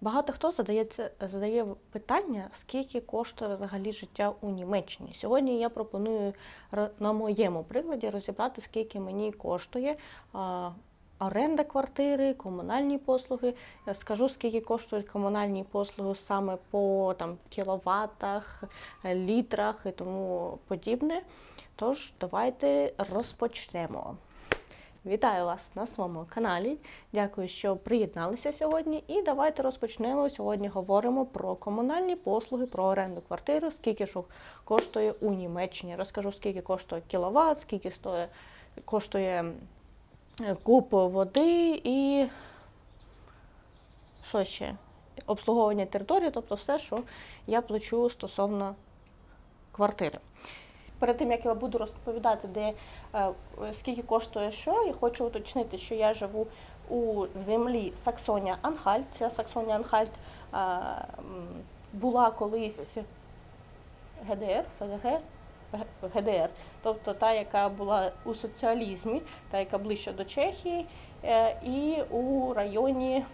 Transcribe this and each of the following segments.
Багато хто задається, задає питання, скільки коштує взагалі життя у Німеччині. Сьогодні я пропоную ро- на моєму прикладі розібрати, скільки мені коштує а, оренда квартири, комунальні послуги. Я Скажу, скільки коштують комунальні послуги саме по там, кіловатах, літрах і тому подібне. Тож, давайте розпочнемо. Вітаю вас на своєму каналі. Дякую, що приєдналися сьогодні. І давайте розпочнемо. Сьогодні говоримо про комунальні послуги, про оренду квартири, скільки ж коштує у Німеччині. Розкажу, скільки коштує кіловат, скільки стоїть, коштує е, куб води і що ще? Обслуговування території, тобто все, що я плачу стосовно квартири. Перед тим як я буду розповідати, де е, скільки коштує що, я хочу уточнити, що я живу у землі Саксонія Анхальт. Ця Саксонія Анхальт е, була колись ГДР, ФДГ, ГДР, тобто та, яка була у соціалізмі, та, яка ближче до Чехії, е, і у районі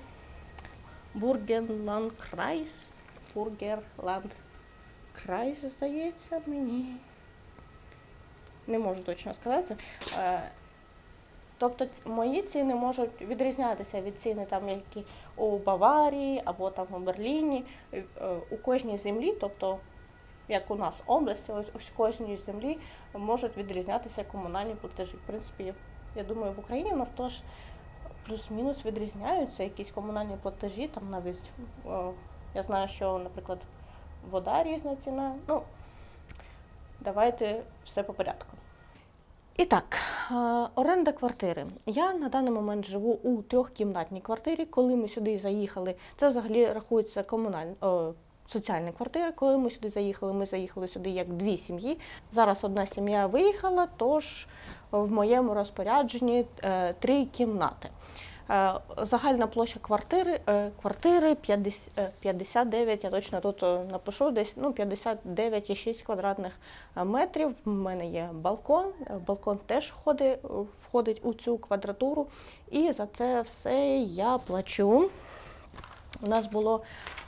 Бургенландкрайс, Бургерландкрайс, здається мені не можу точно сказати. Е, Тобто мої ціни можуть відрізнятися від ціни, там, які у Баварії або там у Берліні, Е, у кожній землі, тобто як у нас області, ось у кожній землі можуть відрізнятися комунальні платежі. В принципі, я думаю, в Україні у нас теж плюс-мінус відрізняються якісь комунальні платежі, там навіть е, я знаю, що, наприклад, вода різна ціна. Ну, давайте все по порядку. І так, е, оренда квартири. Я на даний момент живу у трьохкімнатній квартирі. Коли ми сюди заїхали, це взагалі рахується комунальна. Соціальна квартира, коли ми сюди заїхали, ми заїхали сюди як дві сім'ї. Зараз одна сім'я виїхала, тож в моєму розпорядженні е, три кімнати. Е, Загальна площа квартири, е, квартири 50, е, 59, я точно тут е, напишу, десь ну, 59,6 квадратних е, метрів. У мене є балкон. е, Балкон теж входить, входить у цю квадратуру. І за це все я плачу. У нас було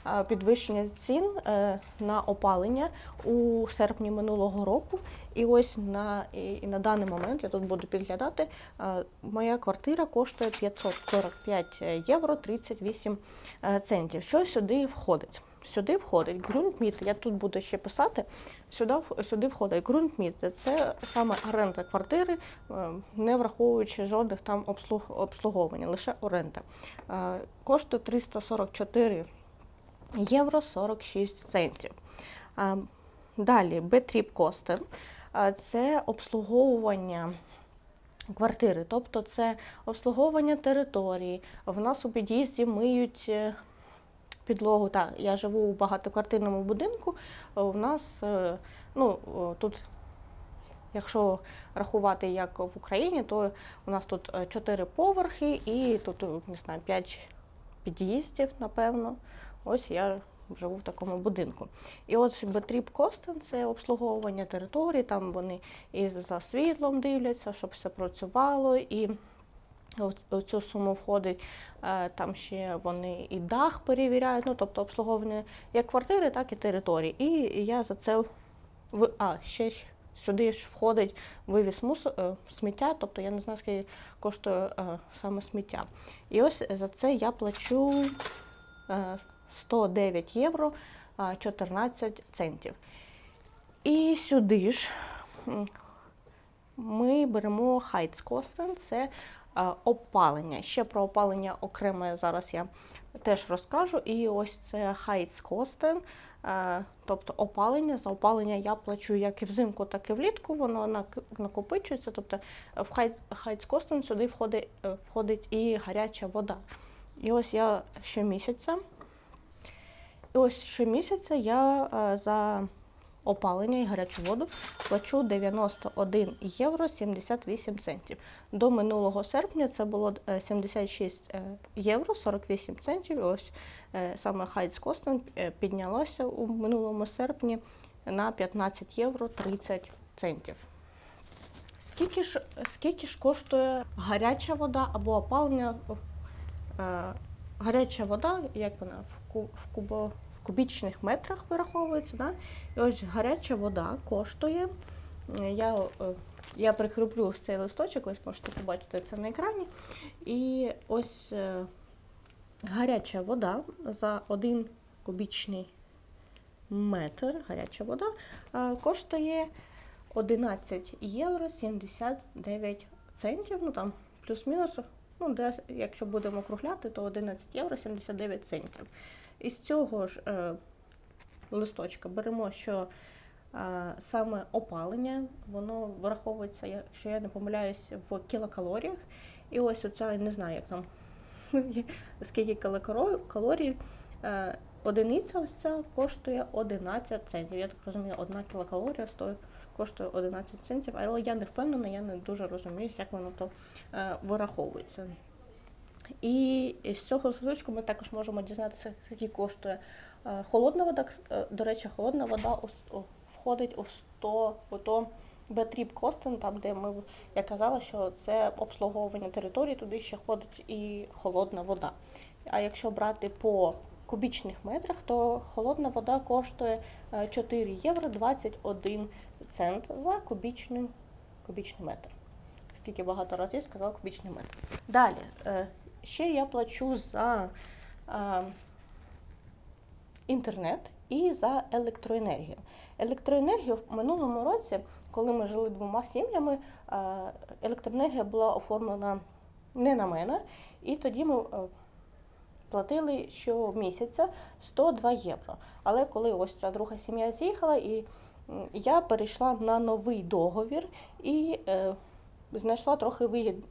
е, підвищення цін е, на опалення у серпні минулого року. І ось на, і, на даний момент я тут буду підглядати. е, Моя квартира коштує 545 євро 38 е, центів. Що сюди входить? Сюди входить ґрунтміт. Я тут буду ще писати. Сюди, сюди входить ґрунтміт. Це саме оренда квартири, е, не враховуючи жодних там обслуг, обслуговування, лише оренда. Е, Коштує 344 євро 46 центів. Далі Бетріп Костен це обслуговування квартири, тобто це обслуговування території. В нас у під'їзді миють е, підлогу. Так, я живу у багатоквартирному будинку. У нас е, ну, тут, якщо рахувати як в Україні, то у нас тут е, чотири поверхи і тут е, не знаю, п'ять під'їздів, напевно. Ось я живу в такому будинку. І от Бетріп Костен це обслуговування території, там вони і за світлом дивляться, щоб все працювало. І у цю суму входить е, там ще вони і дах перевіряють, ну тобто обслуговування як квартири, так і території. І я за це в- а, ще сюди ж входить вивіз мусор, е, сміття, тобто я не знаю, скільки коштує е, саме сміття. І ось за це я плачу е, 109 євро е, 14 центів. І сюди ж ми беремо Heizkosten, це е, опалення. Ще про опалення окремо зараз я теж розкажу. І ось це е, тобто опалення. За опалення я плачу як і взимку, так і влітку. Воно нак- накопичується. Тобто в Heizkosten сюди входить, е, входить і гаряча вода. І ось я щомісяця. І ось щомісяця я е, за опалення і гарячу воду плачу 91 євро 78 центів. До минулого серпня це було е, 76 е, євро 48 центів. Ось е, саме Хайцкостен піднялося у минулому серпні на 15 євро 30 центів. Скільки ж, скільки ж коштує гаряча вода або опалення е, гаряча вода, як вона в, ку, в, кубо, кубічних метрах вираховується. Да? І ось гаряча вода коштує. Я, е, я прикріплю цей листочок, ось можете побачити це на екрані. І ось е, гаряча вода за один кубічний метр гаряча вода е, коштує 11 євро 79 центів. Ну там плюс-мінус. Ну, де, якщо будемо округляти, то 11 євро 79 центів. Із цього ж е, листочка беремо, що е, саме опалення, воно враховується, якщо я не помиляюсь, в кілокалоріях. І ось оця, не знаю, як там скільки кілокаро- калорій. Е, одиниця ось ця коштує 11 центів. Я так розумію, одна кілокалорія стоїть. Коштує 11 центів, але я не впевнена, я не дуже розумію, як воно то е, вираховується. І з цього листочку ми також можемо дізнатися, скільки коштує е, холодна вода. Е, До речі, холодна вода входить у 100 ото Бетріп Костен, там де ми я казала, що це обслуговування території, туди ще ходить і холодна вода. А якщо брати по кубічних метрах, то холодна вода коштує е, 4 євро 21 цент за кубічний, кубічний метр. Скільки багато разів сказала кубічний метр. Далі, е, ще я плачу за е, інтернет і за електроенергію. Електроенергію в минулому році, коли ми жили двома сім'ями, електроенергія була оформлена не на мене, і тоді ми е, платили щомісяця 102 євро. Але коли ось ця друга сім'я з'їхала, і я перейшла на новий договір і е, знайшла трохи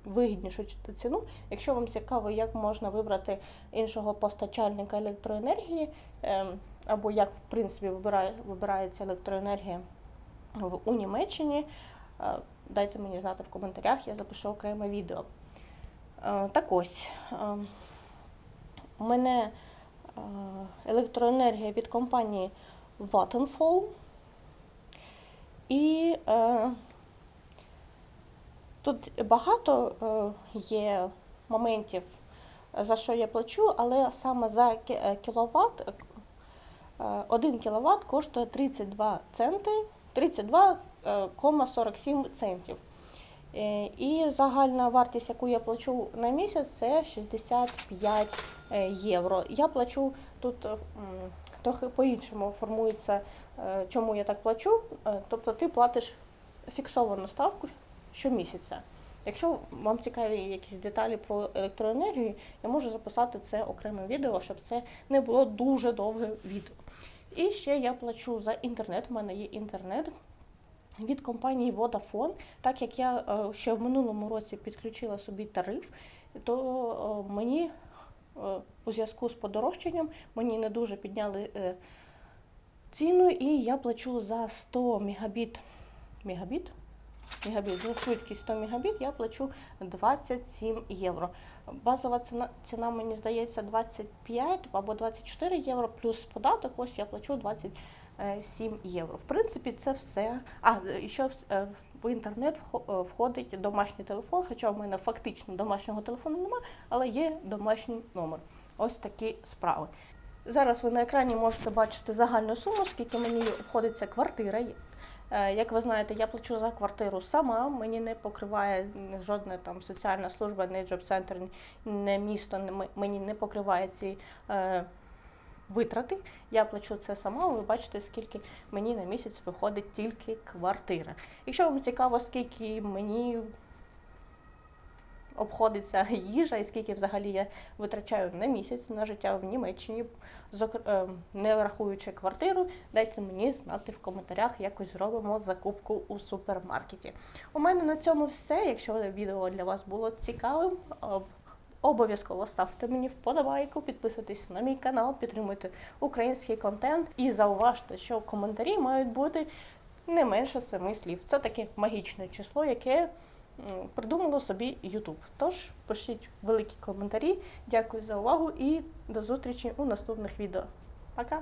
вигіднішу ціну. Якщо вам цікаво, як можна вибрати іншого постачальника електроенергії, е, або як в принципі вибирається електроенергія у Німеччині, е, дайте мені знати в коментарях, я запишу окреме відео. Е, так ось. у мене е, електроенергія від компанії Vattenfall. І е, тут багато е, є моментів, за що я плачу, але саме за кіловат, 1 кВт коштує 32 центи, 32,47 центів. Е, І загальна вартість, яку я плачу на місяць, це 65 е, євро. Я плачу тут трохи по-іншому формується, е, чому я так плачу. Е, Тобто ти платиш фіксовану ставку щомісяця. Якщо вам цікаві якісь деталі про електроенергію, я можу записати це окреме відео, щоб це не було дуже довге відео. І ще я плачу за інтернет. У мене є інтернет від компанії Vodafone. Так як я е, ще в минулому році підключила собі тариф, то е, мені е, у зв'язку з подорожчанням мені не дуже підняли ціну, і я плачу за 100 мегабіт. Мегабіт? Мегабіт, за швидкість 100 мегабіт я плачу 27 євро. Базова ціна, ціна мені здається 25 або 24 євро, плюс податок, ось я плачу 27 євро. В принципі, це все. А, і ще е, в інтернет е, входить домашній телефон, хоча в мене фактично домашнього телефону нема, але є домашній номер. Ось такі справи. Зараз ви на екрані можете бачити загальну суму, скільки мені обходиться квартира. Е, Як ви знаєте, я плачу за квартиру сама. Мені не покриває жодна там соціальна служба, не джоб-центр, не місто, мені не покриває ці е, витрати. Я плачу це сама. Ви бачите, скільки мені на місяць виходить тільки квартира. Якщо вам цікаво, скільки мені обходиться їжа і скільки взагалі я витрачаю на місяць на життя в Німеччині, е, не врахуючи квартиру, дайте мені знати в коментарях, якось зробимо закупку у супермаркеті. У мене на цьому все. Якщо відео для вас було цікавим, обов'язково ставте мені вподобайку, підписуйтесь на мій канал, підтримуйте український контент і зауважте, що коментарі мають бути не менше семи слів. Це таке магічне число, яке придумало собі YouTube. Тож пишіть великі коментарі. Дякую за увагу і до зустрічі у наступних відео. Пока!